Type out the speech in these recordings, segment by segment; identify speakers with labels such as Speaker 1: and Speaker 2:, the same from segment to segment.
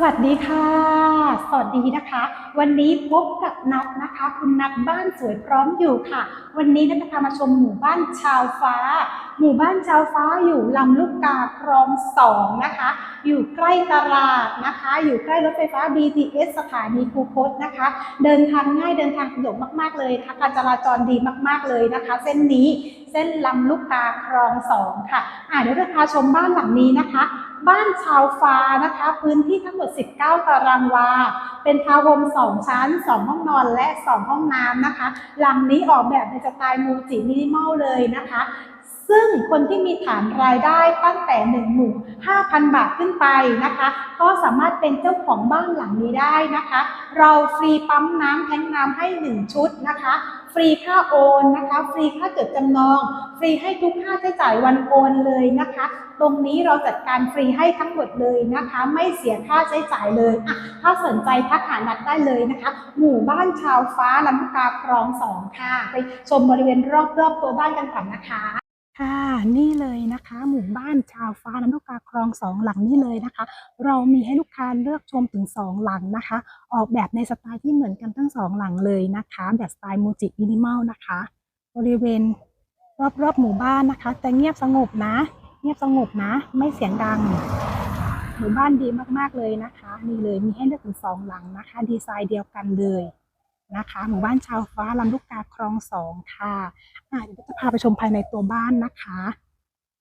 Speaker 1: วัสดีค่ะ สวัสดีนะคะ วันนี้พบกับนัดนะคะ คุณนัดบ้านสวยพร้อมอยู่ค่ะ วันนี้นัดจะพามาชมหมู่บ้านชาวฟ้า หมู่บ้านชาวฟ้าอยู่ลำลูกกาคลองสองนะคะ อยู่ใกล้ตลาดนะคะ อยู่ใกล้รถไฟฟ้า BTS สถานีคูคตนะคะ เดินทางง่ายเดินทางสะดวกมากๆเลยนะคะการจราจรดีมากๆเลยนะคะ เส้นนี้เส้นลำลูกกาคลองสองค่ะอ่าเดี๋ยวเราพาชมบ้านหลังนี้นะคะ บ้านชาวฟ้านะคะ พื้นที่ทั้งหมด 19 ตารางวา เป็นทาวน์โฮม2 ชั้น 2 ห้องนอนและ 2 ห้องน้ำนะคะ หลังนี้ออกแบบในสไตล์มูจิมินิมอลเลยนะคะ ซึ่งคนที่มีฐานรายได้ตั้งแต่ 15,000 บาทขึ้นไปนะคะ ก็สามารถเป็นเจ้าของบ้านหลังนี้ได้นะคะ เราฟรีปั๊มน้ำแทงน้ำให้ 1 ชุดนะคะ ฟรีค่าโอนนะคะ ฟรีค่าจดจำนอง ฟรีให้ทุกค่าใช้จ่ายวันโอนเลยนะคะ ตรงนี้เราจัดการฟรีให้ทั้งหมดเลยนะคะ ไม่เสียค่าใช้จ่ายเลยอะถ้าสนใจทักหานัดได้เลยนะคะ หมู่บ้านชาวฟ้าลำพูกาคลองสองค่ะ ไปชมบริเวณรอบๆตัวบ้านกันก่อนนะคะ นี่เลยนะคะ หมู่บ้านชาวฟ้าลำลูกกาคลองสองหลังนี้เลยนะคะ เรามีให้ลูกค้าเลือกชมถึงสองหลังนะคะ ออกแบบในสไตล์ที่เหมือนกันทั้งสองหลังเลยนะคะ แบบสไตล์มูจิมินิมอลนะคะ บริเวณรอบๆหมู่บ้านนะคะ แต่เงียบสงบนะ เงียบสงบนะ ไม่เสียงดัง หมู่บ้านดีมากๆเลยนะคะนี่เลยมีให้เลือกถึงสองหลังนะคะ ดีไซน์เดียวกันเลย นะคะ หมู่บ้านชาวฟ้าลำลูกกาคลองสองค่ะอะเดี๋ยวจะพาไปชมภายในตัวบ้านนะคะ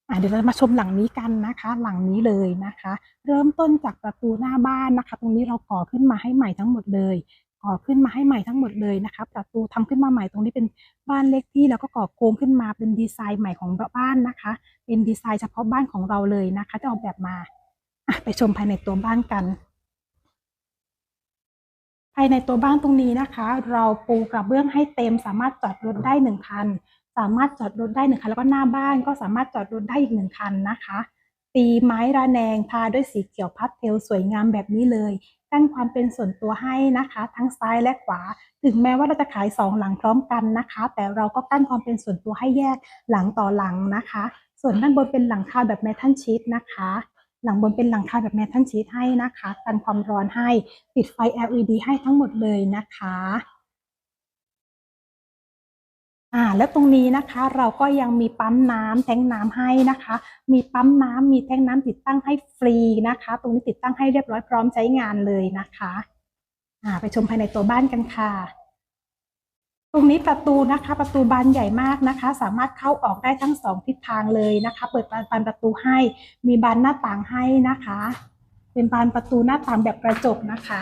Speaker 1: อะเดี๋ยวเรามาชมหลังนี้กันนะคะ หลังนี้เลยนะคะ เริ่มต้นจากประตูหน้าบ้านนะคะ ตรงนี้เราก่อขึ้นมาให้ใหม่ทั้งหมดเลยก่อขึ้นมาให้ใหม่ทั้งหมดเลยนะคะประตูทำขึ้นมาใหม่ตรงนี้เป็นบ้านเล็กที่แล้วก็ก่อโครงขึ้นมาเป็นดีไซน์ใหม่ของบ้านนะคะ เป็นดีไซน์เฉพาะบ้านของเราเลยนะคะที่ออกแบบมาไปชมภายในตัวบ้านกันายในตัวบ้านตรงนี้นะคะ เราปูกระเบื้องให้เต็ม สามารถจอดรถได้หนึ่งคัน สามารถจอดรถได้หนึ่งคัน แล้วก็หน้าบ้านก็สามารถจอดรถได้อีกหนึ่งคันนะคะตีไม้ระแนงทาด้วยสีเขียวพัสเทลสวยงามแบบนี้เลยกั้นความเป็นส่วนตัวให้นะคะ ทั้งซ้ายและขวา ถึงแม้ว่าเราจะขายสองหลังพร้อมกันนะคะ แต่เราก็กั้นความเป็นส่วนตัวให้แยกหลังต่อหลังนะคะ ส่วนด้านบนเป็นหลังคาแบบเมทัลชีทนะคะ หลังบนเป็นหลังคาแบบเมทัลชีทให้นะคะกันความร้อนให้ติดไฟ LED ให้ทั้งหมดเลยนะคะอ่าแล้วตรงนี้นะคะเราก็ยังมีปั๊มน้ำแทงน้ำให้นะคะ มีปั๊มน้ำมีแทงน้ำติดตั้งให้ฟรีนะคะ ตรงนี้ติดตั้งให้เรียบร้อยพร้อมใช้งานเลยนะคะอ่าไปชมภายในตัวบ้านกันค่ะ ตรงนี้ประตูนะคะประตูบานใหญ่มากนะคะ สามารถเข้าออกได้ทั้งสองทิศทางเลยนะคะ เปิดบานประตูให้มีบานหน้าต่างให้นะคะ เป็นบานประตูหน้าต่างแบบกระจกนะคะ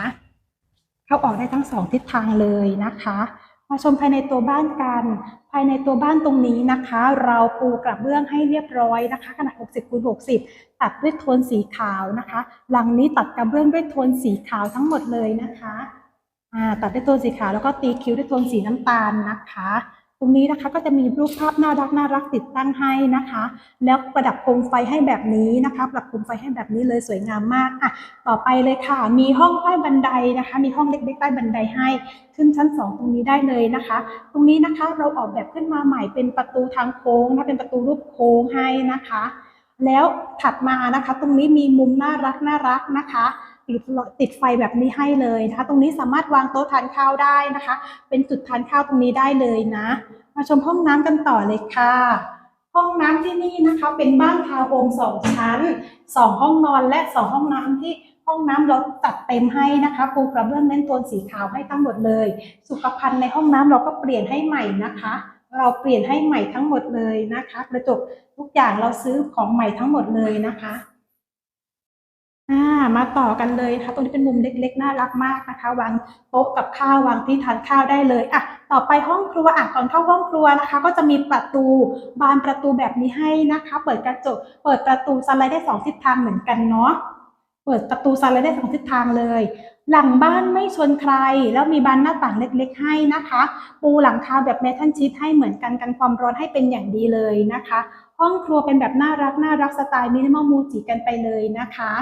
Speaker 1: เข้าออกได้ทั้งสองทิศทางเลยนะคะมาชมภายในตัวบ้านกัน ภายในตัวบ้านตรงนี้นะคะ เราปูกระเบื้องให้เรียบร้อยนะคะ ขนาด 60คูณ60 ตัดด้วยโทนสีขาวนะคะ หลังนี้ตัดกระเบื้องด้วยโทนสีขาวทั้งหมดเลยนะคะ ตัดด้วยโทนสีขาวแล้วก็ตีคิ้วด้วยโทนสีน้ำตาลนะคะ ตรงนี้นะคะก็จะมีรูปภาพน่ารักน่ารักติดตั้งให้นะคะ แล้วประดับโคมไฟให้แบบนี้นะคะประดับโคมไฟให้แบบนี้เลยสวยงามมากอะต่อไปเลยค่ะ มีห้องใต้บันไดนะคะ มีห้องเล็กๆใต้บันไดให้ ขึ้นชั้นสองตรงนี้ได้เลยนะคะ ตรงนี้นะคะเราออกแบบขึ้นมาใหม่เป็นประตูทางโค้งนะเป็นประตูรูปโค้งให้นะคะ แล้วถัดมานะคะ ตรงนี้มีมุมน่ารักน่ารักนะคะ ติดติดไฟแบบนี้ให้เลยนะคะ ตรงนี้สามารถวางโต๊ะทานข้าวได้นะคะ เป็นจุดทานข้าวตรงนี้ได้เลยนะ มาชมห้องน้ำกันต่อเลยค่ะห้องน้ำที่นี่นะคะ เป็นบ้านทาวน์โฮมสองชั้นสองห้องนอนและสองห้องน้ำที่ห้องน้ำเราจัดเต็มให้นะคะปูกระเบื้องเน้นโทนสีขาวให้ทั้งหมดเลย สุขภัณฑ์ในห้องน้ำเราก็เปลี่ยนให้ใหม่นะคะ เราเปลี่ยนให้ใหม่ทั้งหมดเลยนะคะ กระจกทุกอย่างเราซื้อของใหม่ทั้งหมดเลยนะคะ อ่ามาต่อกันเลยนะคะตรงนี้เป็นมุมเล็กๆน่ารักมากนะคะ วางโต๊ะกับข้าววางที่ทานข้าวได้เลยอะต่อไปห้องครัวอะก่อนเข้าห้องครัวนะคะ ก็จะมีประตูบานประตูแบบนี้ให้นะคะ เปิดกระจก เปิดประตูสไลด์ได้สองทิศทางเหมือนกันเนาะเปิดประตูสไลด์ได้สองทิศทางเลย หลังบ้านไม่ชนใคร แล้วมีบานหน้าต่างเล็ก ๆ ให้นะคะ ปูหลังคาแบบเมทัลชีทให้เหมือนกันกันความร้อนให้เป็นอย่างดีเลยนะคะ ห้องครัวเป็นแบบน่ารักน่ารักสไตล์มินิมอลมูจิกันไปเลยนะคะ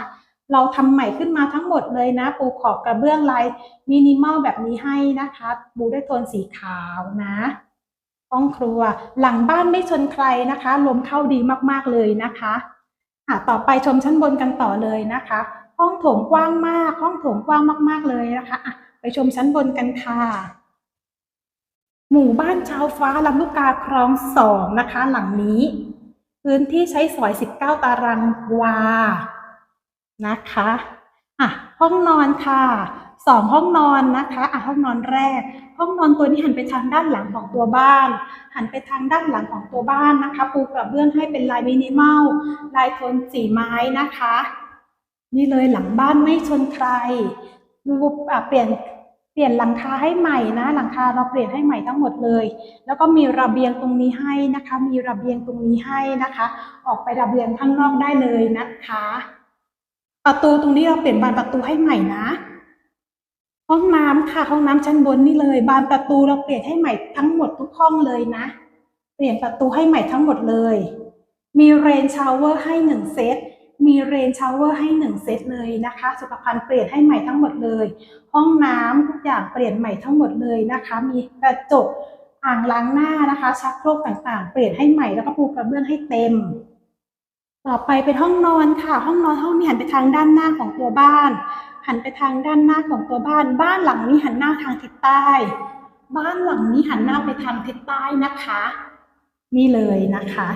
Speaker 1: เราทำใหม่ขึ้นมาทั้งหมดเลยนะ ปูขอบกระเบื้องลายมินิมอลแบบนี้ให้นะคะ ปูด้วยโทนสีขาวนะห้องครัวหลังบ้านไม่ชนใครนะคะ ลมเข้าดีมากๆเลยนะคะอะต่อไปชมชั้นบนกันต่อเลยนะคะ ห้องโถงกว้างมาก ห้องโถงกว้างมาก ๆเลยนะคะอะไปชมชั้นบนกันค่ะหมู่บ้านชาวฟ้าลำลูกกาคลองสองนะคะ หลังนี้ พื้นที่ใช้สอย 19 ตารางวา นะคะอะห้องนอนค่ะสองห้องนอนนะคะอะห้องนอนแรก ห้องนอนตัวนี้หันไปทางด้านหลังของตัวบ้าน หันไปทางด้านหลังของตัวบ้านนะคะ ปูกระเบื้องให้เป็นลายมินิมอลลายโทนสีไม้นะคะ นี่เลยหลังบ้านไม่ชนใครรูปอะเปลี่ยนเปลี่ยนหลังคาให้ใหม่นะ หลังคาเราเปลี่ยนให้ใหม่ทั้งหมดเลย แล้วก็มีระเบียงตรงนี้ให้นะคะ มีระเบียงตรงนี้ให้นะคะ ออกไประเบียงข้างนอกได้เลยนะคะ ประตูตรงนี้เราเปลี่ยนบานประตูให้ใหม่นะ ห้องน้ำค่ะ ห้องน้ำชั้นบนนี่เลย บานประตูเราเปลี่ยนให้ใหม่ทั้งหมดทุกห้องเลยนะ เปลี่ยนประตูให้ใหม่ทั้งหมดเลย มีเรนชาวเวอร์ให้หนึ่งเซต มีเรนชาวเวอร์ให้หนึ่งเซตเลยนะคะ สุขภัณฑ์เปลี่ยนให้ใหม่ทั้งหมดเลย ห้องน้ำทุกอย่างเปลี่ยนใหม่ทั้งหมดเลยนะคะ มีกระจกอ่างล้างหน้านะคะ ชักโครกต่างๆ เปลี่ยนให้ใหม่แล้วก็ปูกระเบื้องให้เต็ม ต่อไปเป็นห้องนอนค่ะ ห้องนอนห้องนี้หันไปทางด้านหน้าของตัวบ้าน หันไปทางด้านหน้าของตัวบ้าน บ้านหลังนี้หันหน้าทางทิศใต้ บ้านหลังนี้หันหน้าไปทางทิศใต้นะคะ นี่เลยนะคะ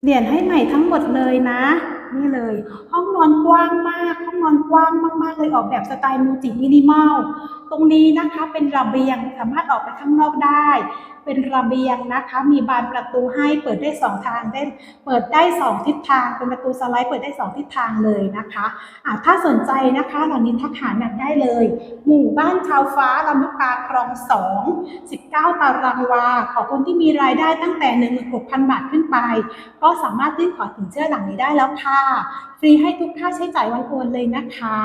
Speaker 1: เปลี่ยนให้ใหม่ทั้งหมดเลยนะ นี่เลย ห้องนอนกว้างมาก ห้องนอนกว้างมากๆเลยออกแบบสไตล์มูจิมินิมอลตรงนี้นะคะเป็นระเบียงสามารถออกไปข้างนอกได้ เป็นระเบียงนะคะ มีบานประตูให้เปิดได้สองทางได้เปิดได้สองทิศทาง เป็นประตูสไลด์เปิดได้สองทิศทางเลยนะคะะถ้าสนใจนะคะเหล่านี้ทักหาหนักได้เลย หมู่บ้านชาวฟ้าลำลูกกาคลองสอง19 ตารางวา ขอคนที่มีรายได้ตั้งแต่ 16,000 บาทขึ้นไป ก็สามารถยื่นขอสินเชื่อหลังนี้ได้แล้วค่ะ ฟรีให้ทุกค่าใช้จ่ายวันโอนเลยนะคะ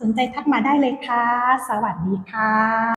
Speaker 1: สนใจทักมาได้เลยค่ะ สวัสดีค่ะ